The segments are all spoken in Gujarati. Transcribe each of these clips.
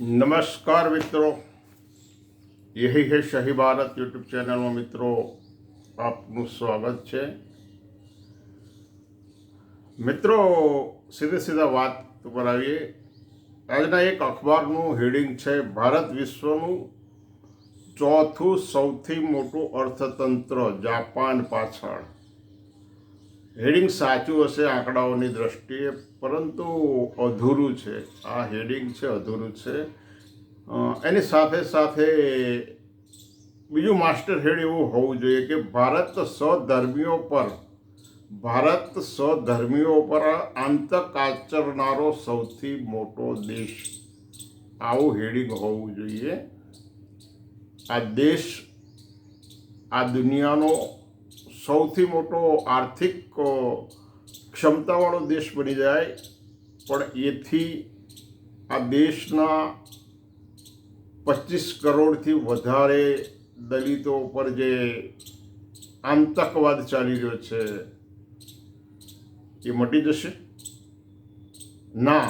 નમસ્કાર મિત્રો. યહી હે શહી ભારત યુટ્યુબ ચેનલમાં મિત્રો, આપનું સ્વાગત છે. મિત્રો, સીધે સીધા વાત ઉપર આવીએ. આજના એક અખબારનું હેડિંગ છે, ભારત વિશ્વનું ચોથું સૌથી મોટું અર્થતંત્ર, જાપાન પાછળ. હેડિંગ સાચું હશે આંકડાઓની દ્રષ્ટિએ પરંતુ અધૂરું છે. આ હેડિંગ છે, અધૂરું છે. એની સાથે સાથે બીજું માસ્ટર હેડ એવું હોવું જોઈએ કે ભારત સધર્મીઓ પર, ભારત સધર્મીઓ પર આંતક આચરનારો સૌથી મોટો દેશ આવું હેડિંગ હોવું જોઈએ. આ દેશ, આ દુનિયાનો સૌથી મોટો આર્થિક ક્ષમતાવાળો દેશ બની જાય, પણ એથી આ દેશના પચીસ કરોડથી વધારે દલિતો ઉપર જે આતંકવાદ ચાલી રહ્યો છે, એ મટી જશે? ના.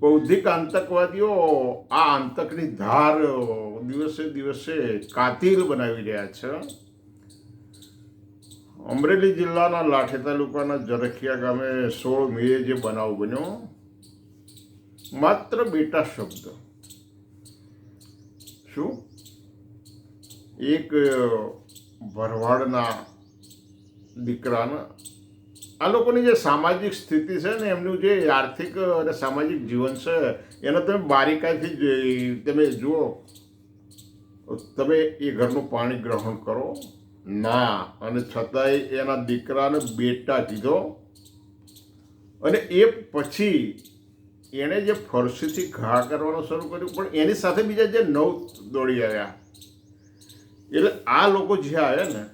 બૌદ્ધિક આતંકવાદીઓ આ આતંકની ધાર દિવસે દિવસે કાતિલ બનાવી રહ્યા છે. અમરેલી જિલ્લાના લાઠી તાલુકાના જરખિયા ગામે સોળ મે જે બનાવ બન્યો, માત્ર બેટા શબ્દ. શું? એક ભરવાડના દીકરાના. આ લોકોની જે સામાજિક સ્થિતિ છે ને, એમનું જે આર્થિક અને સામાજિક જીવન છે, એને તમે બારીકાઈથી તમે જુઓ. તમે એ ઘરનું પાણી ગ્રહણ કરો. ના. અને છતાંય એના દીકરાને બેટા કીધો. અને એ પછી એણે જે ફરસીથી ઘા કરવાનું શરૂ કર્યું, પણ એની સાથે બીજા જે નવ દોડી આવ્યા. એટલે આ લોકો જે આવ્યા ને,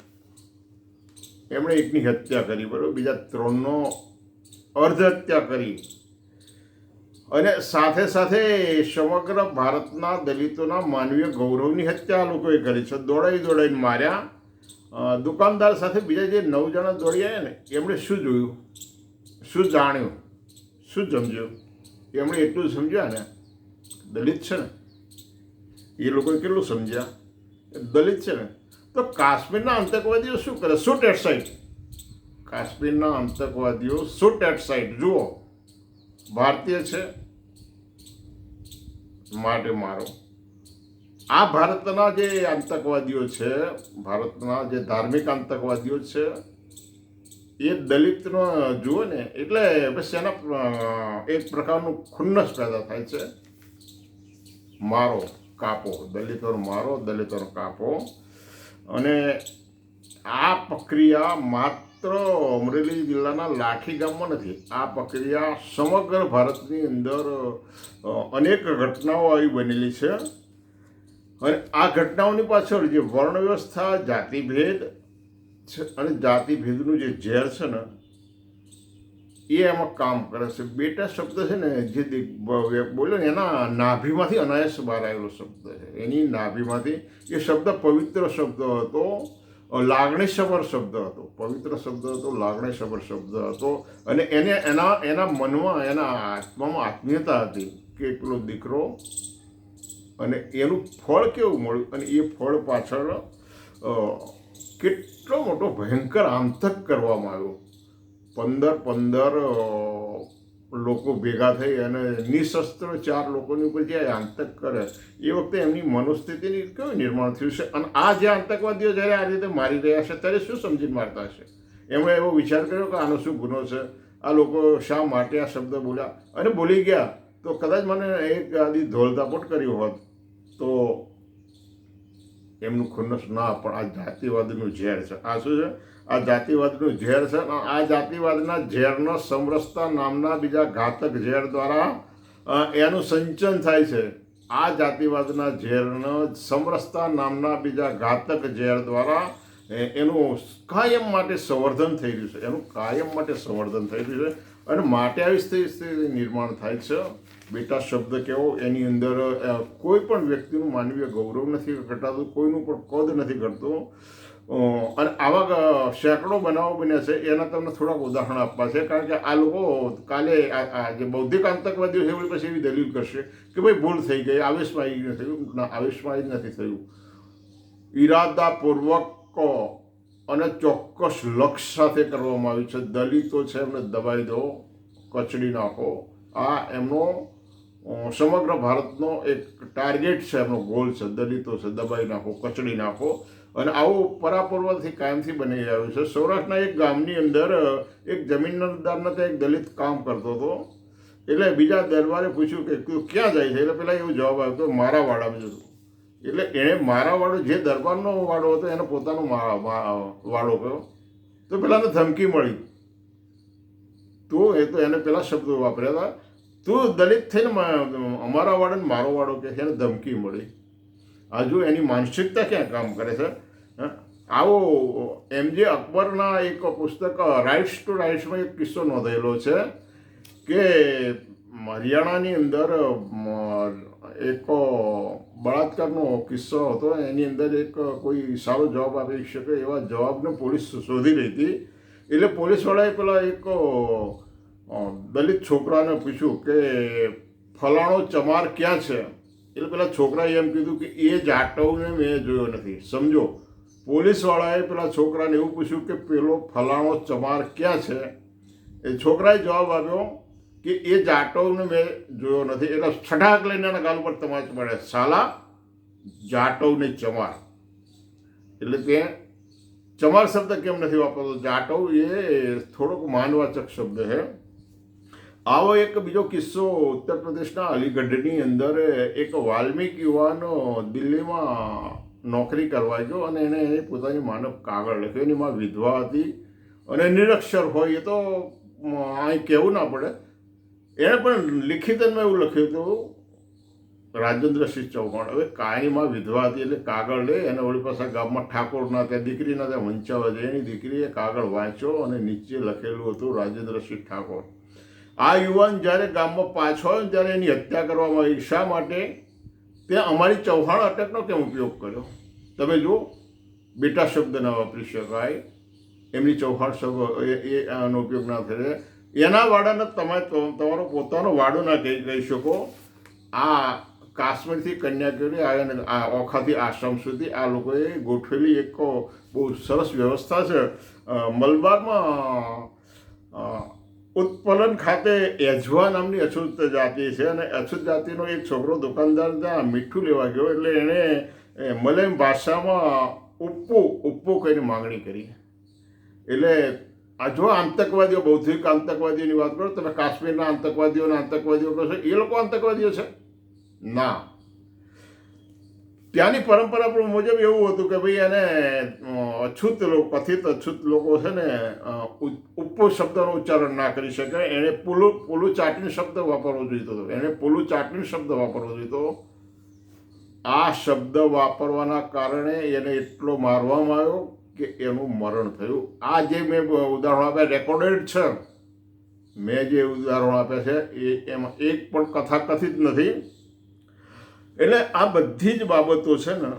એમણે એકની હત્યા કરી, બરાબર? બીજા ત્રણનો અર્ધ હત્યા કરી. અને સાથે સાથે સમગ્ર ભારતના દલિતોના માનવીય ગૌરવની હત્યા આ લોકોએ કરી છે. દોડાઈ દોડાઈને માર્યા. દુકાનદાર સાથે બીજા જે નવ જણા દોડી આવ્યા ને, એમણે શું જોયું? શું જાણ્યું? શું સમજ્યું? એમણે એટલું સમજ્યા ને? દલિત છે ને? એ લોકોએ કેટલું સમજ્યા? દલિત છે ને? તો કાશ્મીરના આતંકવાદીઓ શું કરે? શૂટ એટ સાઇટ કાશ્મીરના આતંકવાદીઓ શૂટ એટ સાઇટ જુઓ. ભારતીય છે. માટે મારો આ ભારતના જે આતંકવાદીઓ છે, ભારતના જે ધાર્મિક આતંકવાદીઓ છે, એ દલિતનો, જુઓ ને, એટલે બસ એના એક પ્રકારનું ખુન્નસ પેદા થાય છે? મારો કાપો, દલિતોનો મારો, દલિતોનો કાપો. અને આ પ્રક્રિયા માત્ર અમરેલી જિલ્લાના લાઠી ગામમાં નથી, આ પ્રક્રિયા સમગ્ર ભારતની અંદર અનેક ઘટનાઓ આવી બનેલી છે. અને આ ઘટનાઓની પાછળ જે વર્ણ વ્યવસ્થા જાતિભેદ છે અને જાતિભેદનું જે ઝેર છે ને, એ એમાં કામ કરે છે. બેટા શબ્દ છે ને, જે બોલ્યો ને, એના નાભીમાંથી અનાયસ બહાર આવેલો શબ્દ છે. એની નાભીમાંથી એ શબ્દ પવિત્ર શબ્દ હતો, લાગણીસભર શબ્દ હતો. પવિત્ર શબ્દ હતો, લાગણીસભર શબ્દ હતો. અને એને, એના એના મનમાં, એના આત્મામાં આત્મીયતા હતી કે એકલો દીકરો અને એનું ફળ કેવું મળ્યું? અને એ ફળ પાછળ કેટલો મોટો ભયંકર આંતક કરવામાં આવ્યો. પંદર પંદર લોકો ભેગા થઈ અને નિશસ્ત્ર ચાર લોકોની ઉપર જે આતંક કરે, એ વખતે એમની મનોસ્થિતિની કેવું નિર્માણ થયું છે? અને આ જે આતંકવાદીઓ જ્યારે આ રીતે મારી રહ્યા છે, ત્યારે શું સમજીને મારતા હશે? એમણે એવો વિચાર કર્યો કે આનો શું ગુનો છે? આ લોકો શા માટે આ શબ્દ બોલ્યા? અને બોલી ગયા. તો કદાચ મને એક આદી ધોલતાપટ કર્યું હોત. તો એમનું ખુન્નસ ના, પણ આ જાતિવાદનું ઝેર છે. આ શું છે? આ જાતિવાદનું ઝેર છે આ જાતિવાદના ઝેરનો સમરસતા નામના બીજા ઘાતક ઝેર દ્વારા એનું સંચન થાય છે. આ જાતિવાદના ઝેરનો સમરસતા નામના બીજા ઘાતક ઝેર દ્વારા એનું કાયમ માટે સંવર્ધન થઈ રહ્યું છે. એનું કાયમ માટે સંવર્ધન થઈ રહ્યું છે. અને માટે આવી સ્થિતિ નિર્માણ થાય છે. બેટા શબ્દ કેવો? એની અંદર કોઈ પણ વ્યક્તિનું માનવીય ગૌરવ નથી ઘટાતું કોઈનું પણ કદ નથી ઘટતું. અને આવા સેંકડો બનાવો બન્યા છે, એના તમને થોડાક ઉદાહરણ આપવા છે. કારણ કે આ લોકો કાલે આ જે બૌદ્ધિક આતંકવાદીઓ છે પછી એવી દલીલ કરશે કે ભાઈ ભૂલ થઈ ગઈ, આવેશમાં આવી નથી થયું. આવેશમાં જ નથી થયું. ઈરાદાપૂર્વક અને ચોક્કસ લક્ષ્ય સાથે કરવામાં આવ્યું છે. દલિતો છે, એમને દબાઈ દો, કચડી નાખો. આ એમનો સમગ્ર ભારતનો એક ટાર્ગેટ છે, એમનો ગોલ છે, દલિતો છે, દબાઈ નાખો, કચડી નાખો અને આવું પરાપૂર્વથી કાયમથી બની આવ્યું છે. સૌરાષ્ટ્રના એક ગામની અંદર એક જમીનદારના ત્યાં એક દલિત કામ કરતો હતો. એટલે બીજા દરબારે પૂછ્યું કે તું ક્યાં જાય છે? એટલે પેલા એવો જવાબ આવ્યો કે મારા વાડામાં જતો એટલે એણે મારા વાડો જે દરબારનો વાડો હતો, એને પોતાનો વાડો કહ્યો તો પેલાને ધમકી મળી. તો એ તો એને પેલા શબ્દો વાપર્યા હતા. તું દલિત થઈને અમારા વાડો મારો વાળો કે એને ધમકી મળી. હજુ એની માનસિકતા ક્યાં કામ કરે છે? આવો, એમ જે અકબરના એક પુસ્તક રાઇટ્સ ટુ રાઇટ્સમાં એક કિસ્સો નોંધેલો છે કે હરિયાણાની અંદર એક બળાત્કારનો કિસ્સો હતો. એની અંદર એક કોઈ સારો જવાબ આપી શકે એવા જવાબને પોલીસ શોધી રહી હતી એટલે પોલીસવાળાએ પેલા એક દલિત છોકરાને પૂછ્યું કે ફલાણો ચમાર ક્યાં છે? એટલે પેલા છોકરાએ એમ કીધું કે એ જાટવને મેં જોયો નથી. સમજો, પોલીસવાળાએ પેલા છોકરાને એવું પૂછ્યું કે પેલો ફલાણો ચમાર ક્યાં છે? એ છોકરાએ જવાબ આપ્યો કે એ જાટવને મેં જોયો નથી. એટલે છટાક લઈને એના ગાલ પર તમાચ મળે સાલા જાટવને ચમાર. એટલે તે ચમાર શબ્દ કેમ નથી વાપરતો? જાટવ એ થોડોક માનવાચક શબ્દ છે. આવો એક બીજો કિસ્સો ઉત્તર પ્રદેશના અલીગઢની અંદર એક વાલ્મીક યુવાનો દિલ્હીમાં નોકરી કરવા ગયો અને એણે પોતાની માનવ કાગળ લખ્યો. એની માં વિધવા હતી અને નિરક્ષર હોય એ તો અહીં કહેવું ના પડે. એણે પણ લિખિતમાં એવું લખ્યું હતું, રાજેન્દ્રસિંહ ચૌહાણ. હવે કાયમાં વિધવા હતી એટલે કાગળ લે અને વળી પાછા ગામમાં ઠાકોરના ત્યાં દીકરીના ત્યાં વંચાવા જાય. એની દીકરીએ કાગળ વાંચ્યો અને નીચે લખેલું હતું રાજેન્દ્રસિંહ ઠાકોર. આ યુવાન જ્યારે ગામમાં પાછો આવ્યો ત્યારે એની હત્યા કરવામાં આવી. શા માટે? તે અમારી ચૌહાણ અટકનો કેમ ઉપયોગ કર્યો? તમે જુઓ, બેટા શબ્દ ન વાપરી શકાય. એમની ચૌહાણ શબ્દ, એ એ, આનો ઉપયોગ ના થાય. એના વાડાને તમે તમારો પોતાનો વાડો ના કહી કહી શકો. આ કાશ્મીરથી કન્યાકુમારી આ અને આ ઓખાથી આશ્રમ સુધી આ લોકોએ ગોઠવેલી એક બહુ સરસ વ્યવસ્થા છે. મલબારમાં ઉત્પલન ખાતે એજવા નામની અછૂત જાતિ છે અને અછૂત જાતિનો એક છોકરો દુકાનદાર ત્યાં મીઠું લેવા ગયો એટલે એણે મલય ભાષામાં ઉપ્પુ ઉપ્પુ કરીને માંગણી કરી. એટલે આ જો આતંકવાદીઓ, બૌદ્ધિક આતંકવાદીઓની વાત કરો, તમે કાશ્મીરના આતંકવાદીઓના આતંકવાદીઓ કહો છો, એ લોકો આતંકવાદીઓ છે? ના. ત્યાંની પરંપરા મુજબ એવું હતું કે ભાઈ એને અછૂત લોકો, કથિત અછૂત લોકો છે ને ઉપો શબ્દનું ઉચ્ચારણ ના કરી શકે. એણે પુલું પુલું ચાટણી શબ્દ વાપરવો જોઈતો હતો એણે પુલું ચાટણી શબ્દ વાપરવો જોઈતો આ શબ્દ વાપરવાના કારણે એને એટલો મારવામાં આવ્યો કે એનું મરણ થયું. આ જે મેં ઉદાહરણ આપ્યા રેકોર્ડેડ છે. મેં જે ઉદાહરણ આપ્યા છે, એ એમાં એક પણ કથા કથિત નથી. એટલે આ બધી જ બાબતો છે ને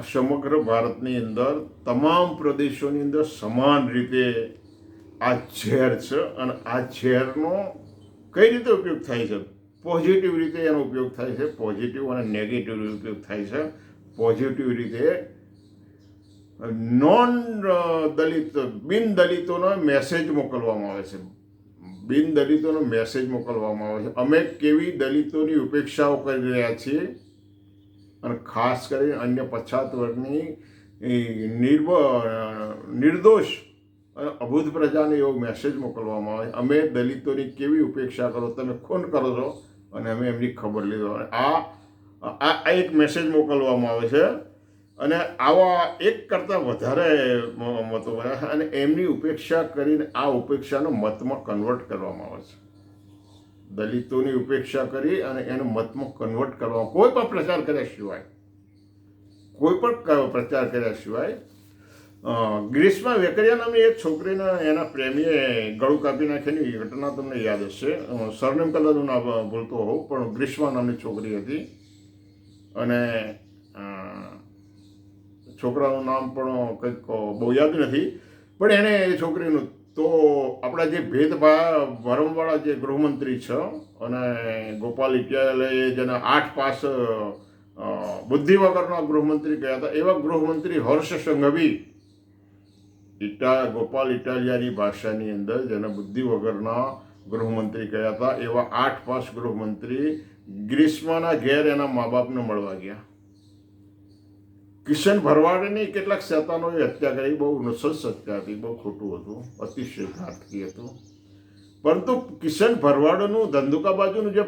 સમગ્ર ભારતની અંદર, તમામ પ્રદેશોની અંદર સમાન રીતે આ ઝેર છે અને આ ઝેરનો કઈ રીતે ઉપયોગ થાય છે? પોઝિટિવ રીતે એનો ઉપયોગ થાય છે, પોઝિટિવ અને નેગેટિવ ઉપયોગ થાય છે. પોઝિટિવ રીતે નોન દલિત, બિન દલિતોનો મેસેજ મોકલવામાં આવે છે. બિન દલિતોનો મેસેજ મોકલવામાં આવે છે. અમે કેવી દલિતોની ઉપેક્ષાઓ કરી રહ્યા છીએ? અને ખાસ કરીને અન્ય પછાત વર્ગની નિર્ભ, નિર્દોષ અને અબુધ પ્રજાને એવો મેસેજ મોકલવામાં આવે. અમે દલિતોની કેવી ઉપેક્ષા કરો, તમે ખૂન કરો છો? અને અમે એમની ખબર લીધો. આ આ એક મેસેજ મોકલવામાં આવે છે. અને આવા એક કરતાં વધારે મતો અને એમની ઉપેક્ષા કરીને આ ઉપેક્ષાનો મતમાં કન્વર્ટ કરવામાં આવે છે. દલિતોની ઉપેક્ષા કરી અને એને મતમાં કન્વર્ટ કરવા. કોઈ પણ પ્રચાર કર્યા સિવાય, કોઈ પણ પ્રચાર કર્યા સિવાય ગ્રીસમાં વેકરિયા નામની એક છોકરીને એના પ્રેમીએ ગળું કાપી નાખેલી ઘટના તમને યાદ હશે. સરનેમ કદાચ હું ના ભૂલતો હોઉં, પણ ગ્રીસમાં નામની છોકરી હતી. અને છોકરાનું નામ પણ કંઈક બહુ યાદ નથી. પણ એણે એ છોકરીનું તો આપણા જે ભેદભાવ ભરમવાળા જે ગૃહમંત્રી છે અને ગોપાલ ઇટાલિયાએ જેને આઠ પાસ બુદ્ધિ વગરના ગૃહમંત્રી કહ્યા હતા, એવા ગૃહમંત્રી હર્ષ સંઘવી ઇટા, ગોપાલ ઇટાલિયાની ભાષાની અંદર જેને બુદ્ધિ વગરના ગૃહમંત્રી કહ્યા હતા, એવા આઠ પાસ ગૃહમંત્રી ગ્રીષ્માના ઘેર એના મા બાપને મળવા ગયા. કિશન ભરવાડની કેટલાક શેતાનોએ હત્યા કરી. બહુ નસસ હત્યા હતી, બહુ ખોટું હતું, અતિશય ઘાતકી હતું. પરંતુ કિશન ભરવાડનું ધંધુકા બાજુનું જે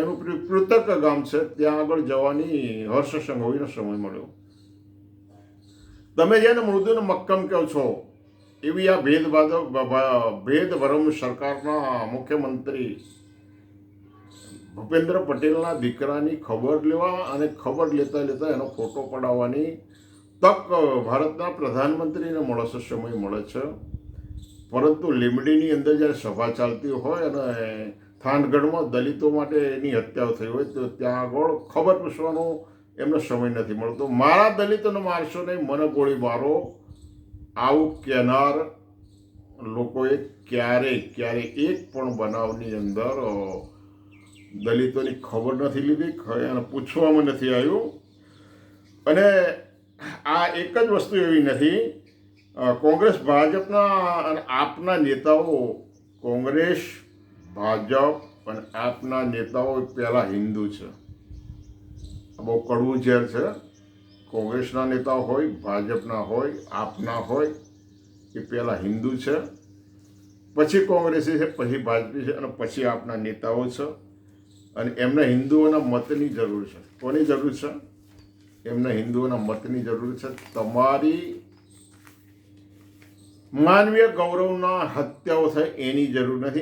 એનું પૃથક ગામ છે, ત્યાં આગળ જવાની હર્ષ સંઘવીનો સમય મળ્યો. તમે જેને મૃદુને મક્કમ કહો છો, એવી આ ભેદભાદ ભેદભરમ સરકારના મુખ્યમંત્રી ભૂપેન્દ્ર પટેલના દીકરાની ખબર લેવા અને ખબર લેતા લેતા એનો ફોટો પડાવવાની તક ભારતના પ્રધાનમંત્રીને મળે છે સમય મળે છે. પરંતુ લીમડીની અંદર જ્યારે સભા ચાલતી હોય અને થાનગઢમાં દલિતો માટે એની હત્યાઓ થઈ હોય, તો ત્યાં આગળ ખબર પૂછવાનો એમનો સમય નથી મળતો. મારા દલિતોને મારશો નહીં, મને ગોળી મારો. આવું કહેનાર લોકોએ ક્યારેય ક્યારેય એક પણ બનાવની અંદર દલિતોની ખબર નથી લીધી અને પૂછવામાં નથી આવ્યું. અને આ એક જ વસ્તુ એવી નથી કોંગ્રેસ ભાજપના અને આપના નેતાઓ, કોંગ્રેસ, ભાજપ અને આપના નેતાઓ પહેલાં હિન્દુ છે. બહુ કડવું ઝેર છે. કોંગ્રેસના નેતાઓ હોય, ભાજપના હોય, આપના હોય, એ પહેલાં હિન્દુ છે. પછી કોંગ્રેસી છે, પછી ભાજપી છે અને પછી આપના નેતાઓ છે. અને એમને હિન્દુઓના મતની જરૂર છે. કોની જરૂર છે? એમને હિન્દુઓના મતની જરૂર છે. તમારી માનવીય ગૌરવના હત્યાઓ થાય એની જરૂર નથી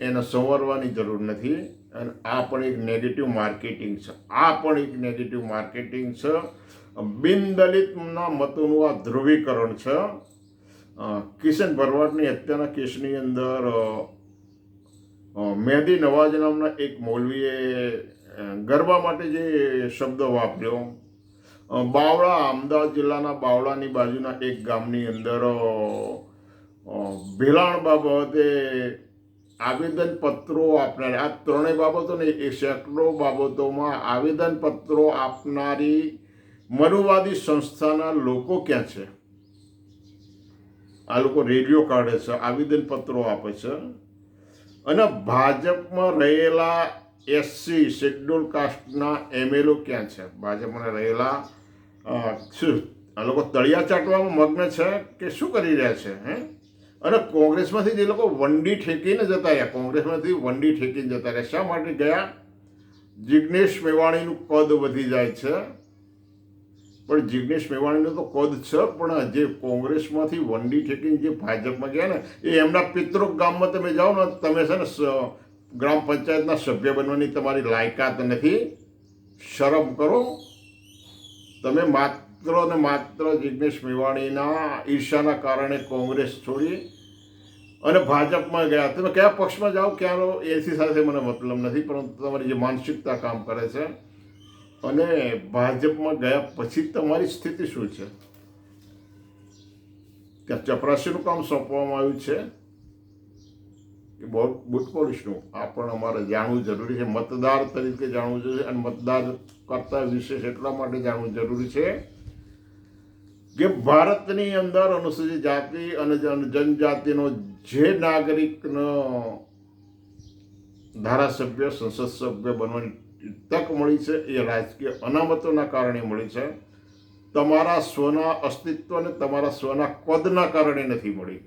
એને સંવરવાની જરૂર નથી. અને આ પણ એક નેગેટિવ માર્કેટિંગ છે. આ પણ એક નેગેટિવ માર્કેટિંગ છે. બિનદલિતના મતોનું આ ધ્રુવીકરણ છે. કિશન ભરવાડની હત્યાના કેસની અંદર મહેદી નવાજ નામના એક મૌલવીએ ગરબા માટે જે શબ્દ વાપર્યો બાવળા, અમદાવાદ જિલ્લાના બાવળાની બાજુના એક ગામની અંદર ભેલાણ બાબતે આવેદનપત્રો આપનાર, આ ત્રણેય બાબતોને એ સેંકડો બાબતોમાં આવેદનપત્રો આપનારી મનુવાદી સંસ્થાના લોકો ક્યાં છે? આ લોકો રેડિયો કાઢે છે આવેદનપત્રો આપે છે. અને ભાજપમાં રહેલા એસસી શેડ્યુલ કાસ્ટના એમએલઓ ક્યાં છે? ભાજપમાં રહેલા શું? આ લોકો તળિયા ચાટવામાં મગ્ન છે કે શું કરી રહ્યા છે, હે? અને કોંગ્રેસમાંથી જે લોકો વંડી ઠેકીને જતા રહ્યા, કોંગ્રેસમાંથી વંડી ઠેકીને જતા રહ્યા, શા માટે ગયા? જિગ્નેશ મેવાણીનું કદ વધી જાય છે. પણ જિગ્નેશ મેવાણીનો તો કદ છે, પણ જે કોંગ્રેસમાંથી વંડી ઠેકીને જે ભાજપમાં ગયા ને, એ એમના પિતૃક ગામમાં તમે જાઓ ને, તમે છે ને ગ્રામ પંચાયતના સભ્ય બનવાની તમારી લાયકાત નથી. શરમ કરો. તમે માત્ર ને માત્ર જિગ્નેશ મેવાણીના ઈર્ષાના કારણે કોંગ્રેસ છોડી અને ભાજપમાં ગયા. તમે કયા પક્ષમાં જાઓ ક્યાં એસી સાથે મને મતલબ નથી, પરંતુ તમારી જે માનસિકતા કામ કરે છે. અને ભાજપમાં ગયા પછી તમારી સ્થિતિ શું છે? ત્યાં ચપરાસીનું કામ સોંપવામાં આવ્યું છે? કે બુટ પોલીસનું? આ પણ અમારે જાણવું જરૂરી છે. મતદાર તરીકે જાણવું જોઈએ અને મતદાર કરતા વિશેષ એટલા માટે જાણવું જરૂરી છે કે ભારતની અંદર અનુસૂચિત જાતિ અને જનજાતિનો જે નાગરિકનો ધારાસભ્ય, સંસદ સભ્ય બનવાની તક મળી છે, એ રાજકીય અનામતોના કારણે મળી છે. તમારા સ્વના અસ્તિત્વ અને તમારા સ્વના કદના કારણે નથી મળી.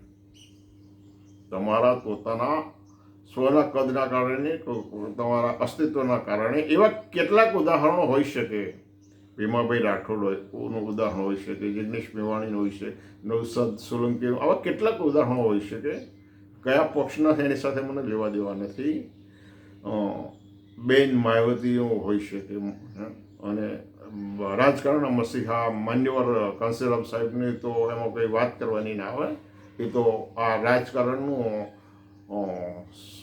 તમારા પોતાના સ્વના કદના કારણે તમારા અસ્તિત્વના કારણે એવા કેટલાક ઉદાહરણો હોઈ શકે. ભીમાભાઈ રાઠોડ હોયનું ઉદાહરણ હોઈ શકે, જિગ્નેશ મેવાણીનું હોઈ શકે નવસદ સોલંકીનું, આવા કેટલાક ઉદાહરણો હોઈ શકે. કયા પક્ષના છે એની સાથે મને લેવા દેવા નથી. બેન માયાવતીઓ હોઈ શકે? અને રાજકારણ મસીહા માન્યવર કાંસેરામ સાહેબની તો એમાં કંઈ વાત કરવાની ના આવે એ તો આ રાજકારણનું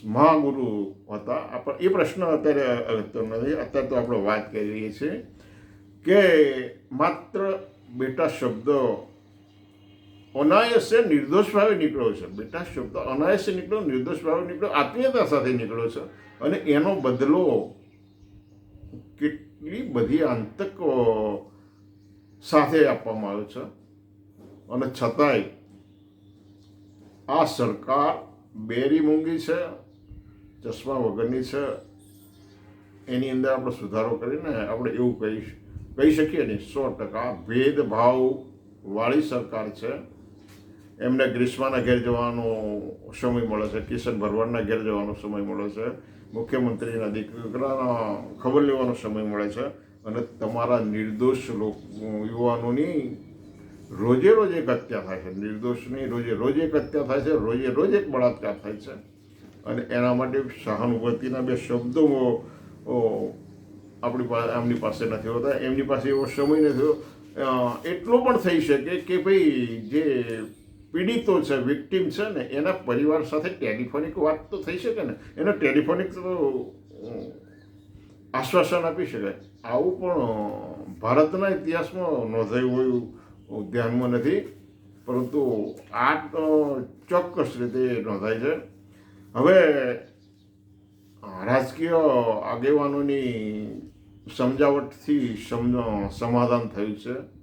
મહાગુરુ હતા. આપણે એ પ્રશ્ન અત્યારે અગત્યનો નથી. અત્યારે તો આપણે વાત કરી રહી છીએ કે માત્ર બેટા શબ્દ અનાયસે નિર્દોષ ભાવે નીકળ્યો છે. બેટા શબ્દ અનાયસે નીકળ્યો, નિર્દોષ ભાવે નીકળ્યો, આત્મીયતા સાથે નીકળ્યો છે. અને એનો બદલો કેટલી બધી આંતક સાથે આપવામાં આવ્યો છે. અને છતાંય આ સરકાર બેરી મૂંગી છે, ચશ્મા વગરની છે, એની અંદર આપણે સુધારો કરીને આપણે એવું કહી કહી શકીએ ને, સો ટકા ભેદભાવવાળી સરકાર છે. એમને ગ્રીષ્માના ઘેર જવાનો સમય મળે છે, કિશન ભરવાડના ઘેર જવાનો સમય મળે છે. મુખ્યમંત્રીના દીકરાના ખબર લેવાનો સમય મળે છે અને તમારા નિર્દોષ યુવાનોની રોજે રોજ એક હત્યા થાય છે. નિર્દોષની રોજે રોજ એક હત્યા થાય છે, રોજે રોજ એક બળાત્કાર થાય છે. અને એના માટે સહાનુભૂતિના બે શબ્દો આપણી પાસે એમની પાસે નથી હોતા. એમની પાસે એવો સમય નથી હોતો. એટલો પણ થઈ શકે કે ભાઈ જે પીડિતો છે, વિક્ટીમ છે ને, એના પરિવાર સાથે ટેલિફોનિક વાત તો થઈ શકે ને, એને ટેલિફોનિક તો આશ્વાસન આપી શકાય. આવું પણ ભારતના ઇતિહાસમાં નોંધાયું હોય ધ્યાનમાં નથી, પરંતુ આ તો ચોક્કસ રીતે નોંધાય છે. હવે, રાજકીય આગેવાનોની સમજાવટથી સમજ, સમાધાન થયું છે.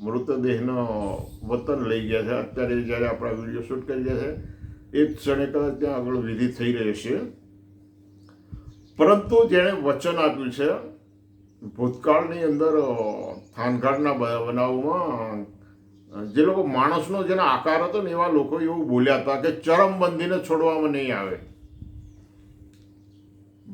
મૃતદેહનો વતન લઈ ગયા છે. અત્યારે જ્યારે આપણા વીડિયો શૂટ કરી રહ્યા છે, એ જ ક્ષણે કદાચ ત્યાં આગળ વિધિ થઈ રહી છે પરંતુ જેણે વચન આપ્યું છે, ભૂતકાળની અંદર થાનઘાટના બનાવમાં જે લોકો માણસનો જેનો આકાર હતો ને એવા લોકો એવું બોલ્યા હતા કે ચરમબંધીને છોડવામાં નહીં આવે.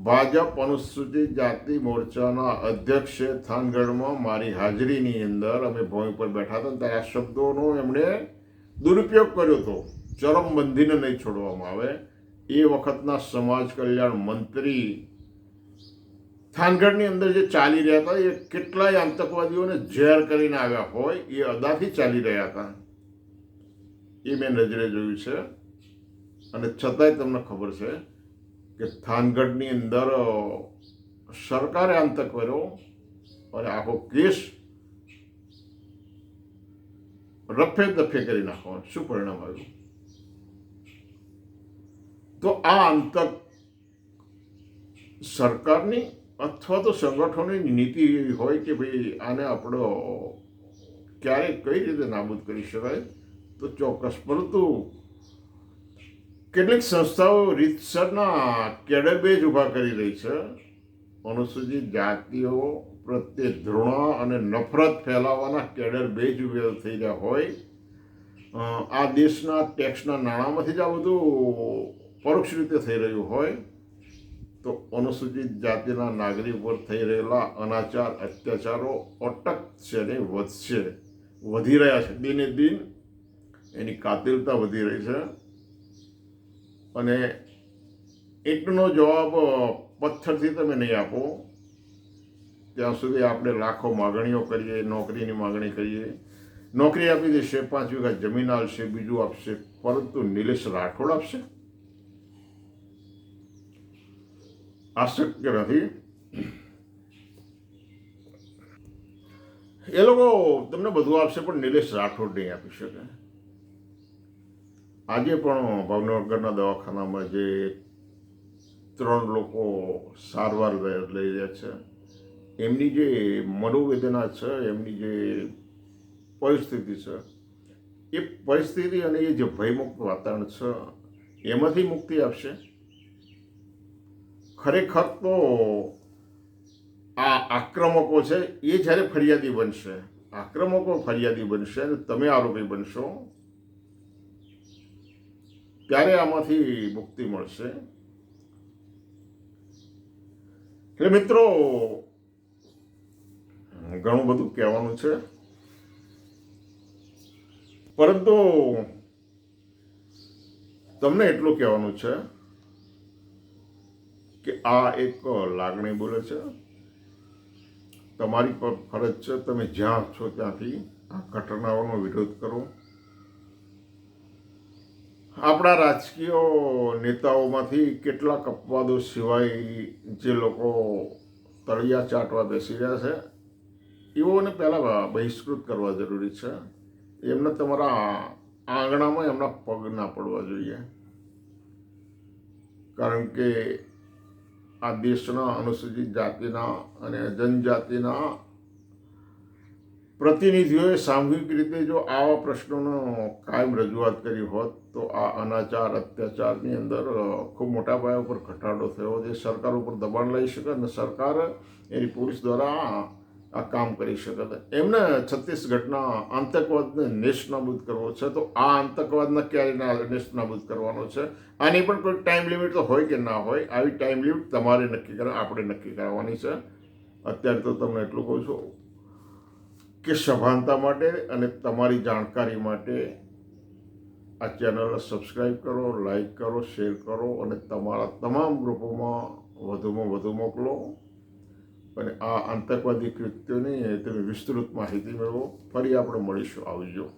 ભાજપ અનુસૂચિત જાતિ મોરચાના અધ્યક્ષે થાનગઢમાં મારી હાજરીની અંદર અમે ભોંય પર બેઠા હતા ત્યારે આ શબ્દોનો એમણે દુરુપયોગ કર્યો હતો. ચરમબંધીને નહીં છોડવામાં આવે. એ વખતના સમાજ કલ્યાણ મંત્રી થાનગઢની અંદર જે ચાલી રહ્યા હતા, એ કેટલાય આતંકવાદીઓને ઝેર કરીને આવ્યા હોય, એ અદાથી ચાલી રહ્યા હતા. એ મેં નજરે જોયું છે. અને છતાંય તમને ખબર છે કે થાનગઢની અંદર સરકારે અંત કર્યો અને આખો કેસ રફે દફે કરી નાખવાનો શું પરિણામ આવ્યું? તો આ આતંક સરકારની અથવા તો સંગઠનોની નીતિ એવી હોય કે ભાઈ આને આપણો ક્યારે કઈ રીતે નાબૂદ કરી શકાય, તો ચોક્કસ. પરંતુ કેટલીક સંસ્થાઓ રીતસરના કેડબેજ ઊભા કરી રહી છે. અનુસૂચિત જાતિઓ પ્રત્યે ધૃણા અને નફરત ફેલાવવાના કેડર બેજ ઉભેલ થઈ રહ્યા હોય. આ દેશના ટેક્સના નાણાંમાંથી જ આ બધું પરોક્ષ રીતે થઈ રહ્યું હોય. તો અનુસૂચિત જાતિના નાગરિક પર થઈ રહેલા અનાચાર, અત્યાચારો અટકશે ને વધશે, વધી રહ્યા છે. દિને દિન એની કાતિલતા વધી રહી છે. અને એકનો જવાબ પથ્થરથી તમે નહીં આપો. ત્યાં સુધી આપણે લાખો માગણીઓ કરીએ, નોકરીની માગણી કરીએ. નોકરી આપી દેશે પાંચ વીઘા જમીન આપશે, બીજું આપશે, પરંતુ નિલેશ રાઠોડ આપશે? આ શક્ય નથી. એ લોકો તમને બધું આપશે, પણ નિલેશ રાઠોડ નહીં આપી શકે. આજે પણ ભાવનગરના દવાખાનામાં જે ત્રણ લોકો સારવાર લઈ રહ્યા છે, એમની જે મનોવેદના છે, એમની જે પરિસ્થિતિ છે, એ પરિસ્થિતિ અને એ જે ભયમુક્ત વાતાવરણ છે, એમાંથી મુક્તિ આપશે? ખરેખર તો આ આક્રમકો છે, એ જ્યારે ફરિયાદી બનશે, આક્રમકો ફરિયાદી બનશે અને તમે આરોપી બનશો ત્યારે આમાંથી મુક્તિ મળશે. એટલે મિત્રો, ઘણું બધું કહેવાનું છે. પરંતુ તમને એટલું કહેવાનું છે કે આ એક લાગણી બોલે છે. તમારી પર ફરજ છે, તમે જ્યાં છો ત્યાંથી આ ઘટનાઓનો વિરોધ કરો. આપણા રાજકીય નેતાઓમાંથી કેટલાક અપવાદો સિવાય જે લોકો તળિયા ચાટવા બેસી રહ્યા છે, એઓને પહેલાં બહિષ્કૃત કરવા જરૂરી છે. એમને તમારા આંગણામાં એમના પગ ના પડવા જોઈએ. કારણ કે આ દેશના અનુસૂચિત જાતિના અને જનજાતિના પ્રતિનિધિઓએ સામૂહિક રીતે જો આવા પ્રશ્નોનો કાયમ રજૂઆત કરી હોત, તો આ અનાચાર, અત્યાચારની અંદર ખૂબ મોટા પાયા ઉપર ઘટાડો થયો જે સરકાર ઉપર દબાણ લઈ શકે અને સરકાર એની પોલીસ દ્વારા આ કામ કરી શકે. એમને છત્તીસગઢના આતંકવાદને નેસ્તનાબૂદ કરવો છે. તો આ આતંકવાદને ક્યારે નેસ્તનાબૂદ કરવાનો છે? આની પણ કોઈ ટાઈમ લિમિટ તો હોય કે ના હોય, આવી ટાઈમ લિમિટ તમારે નક્કી કરવા આપણે નક્કી કરવાની છે. અત્યારે તો તમને એટલું કહું છું. કે સભાનતા માટે અને તમારી જાણકારી માટે આ ચેનલને સબસ્ક્રાઈબ કરો લાઈક કરો, શેર કરો અને તમારા તમામ ગ્રુપોમાં વધુમાં વધુ મોકલો. અને આ આતંકવાદી કૃત્યોની તમે વિસ્તૃત માહિતી મેળવો. ફરી આપણે મળીશું. આવજો.